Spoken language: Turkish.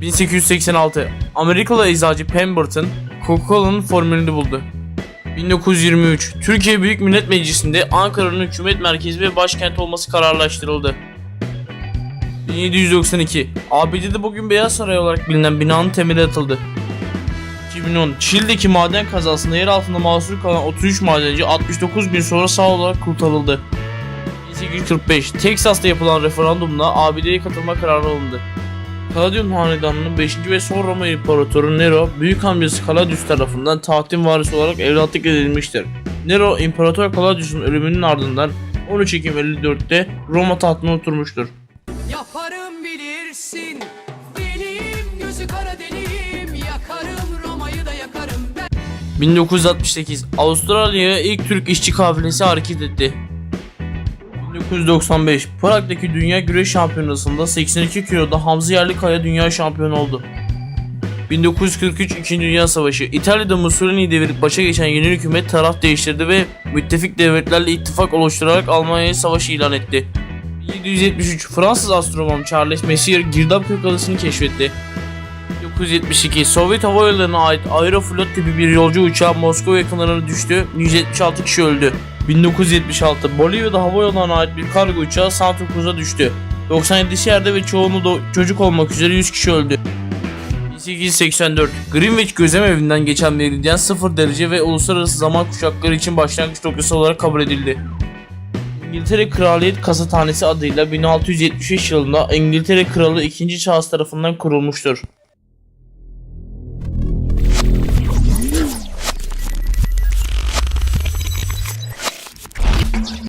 ...1886 Amerikalı eczacı Pemberton Coca-Cola'nın formülünü buldu. 1923 Türkiye Büyük Millet Meclisi'nde Ankara'nın hükümet merkezi ve başkent olması kararlaştırıldı. 1792 ABD'de bugün Beyaz Saray olarak bilinen binanın temeli atıldı. 2010 Çil'deki maden kazasında yer altında mahsur kalan 33 madenci 69 gün sonra sağ olarak kurtarıldı. 1845 Teksas'ta yapılan referandumda ABD'ye katılma kararı alındı. Kaladion Hanedanı'nın 5. ve son Roma İmparatoru Nero, büyük amcası Kaladius tarafından tahtın varisi olarak evlatlık edilmiştir. Nero, İmparator Kaladius'un ölümünün ardından 13 Ekim 54'te Roma tahtına oturmuştur. Yaparım bilirsin Deliyim gözü kara deliyim 1968 Avustralya'ya ilk Türk işçi kafilesi hareket etti. 1995 Prag'daki Dünya Güreş Şampiyonası'nda 82 kiloda Hamza Yerlikaya dünya şampiyonu oldu. 1943 2. Dünya Savaşı İtalya'da Mussolini'yi devirip başa geçen yeni hükümet taraf değiştirdi ve müttefik devletlerle ittifak oluşturarak Almanya'ya savaş ilan etti. 1773 Fransız astronom Charles Messier girdap kök keşfetti. 1972 Sovyet Hava Yolları'na ait Aeroflot tipi bir yolcu uçağı Moskova yakınlarına düştü. 176 kişi öldü. 1976 Bolivya'da hava yollarına ait bir kargo uçağı Santa Cruz'a düştü. 97'si yerde ve çoğunluğu çocuk olmak üzere 100 kişi öldü. 1884 Greenwich gözlem evinden geçen meridyen 0 derece ve uluslararası zaman kuşakları için başlangıç noktası olarak kabul edildi. İngiltere Kraliyet Kasathanesi adıyla 1675 yılında İngiltere Kralı 2. Charles tarafından kurulmuştur.